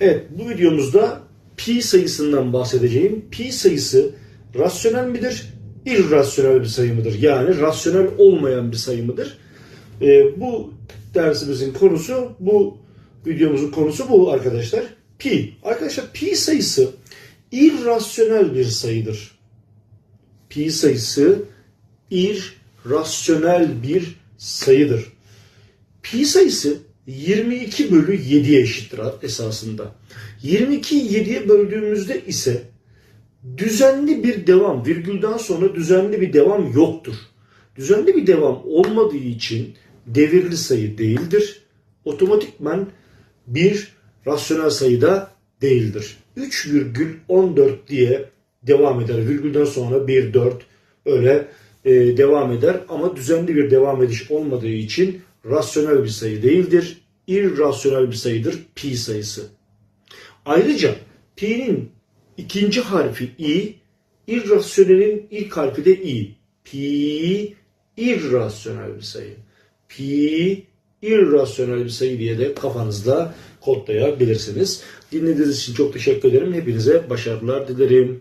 Evet bu videomuzda pi sayısından bahsedeceğim. Pi sayısı rasyonel midir? İrrasyonel bir sayı mıdır? Yani rasyonel olmayan bir sayı mıdır? Ee, bu dersimizin konusu, bu videomuzun konusu bu arkadaşlar. Pi. Arkadaşlar pi sayısı irrasyonel bir sayıdır. Pi sayısı irrasyonel bir sayıdır. Pi sayısı 22 bölü 7'ye eşittir esasında. 22'yi 7'ye böldüğümüzde ise düzenli bir devam, virgülden sonra düzenli bir devam yoktur. Düzenli bir devam olmadığı için devirli sayı değildir. Otomatikman bir rasyonel sayıda değildir. 3,14 diye devam eder. Virgülden sonra 1, 4 öyle e, devam eder ama düzenli bir devam ediş olmadığı için rasyonel bir sayı değildir. İrrasyonel bir sayıdır pi sayısı. Ayrıca pi'nin ikinci harfi i, irrasyonelin ilk harfi de i. Pi irrasyonel bir sayı. Pi irrasyonel bir sayı diye de kafanızda kodlayabilirsiniz. Dinlediğiniz için çok teşekkür ederim. Hepinize başarılar dilerim.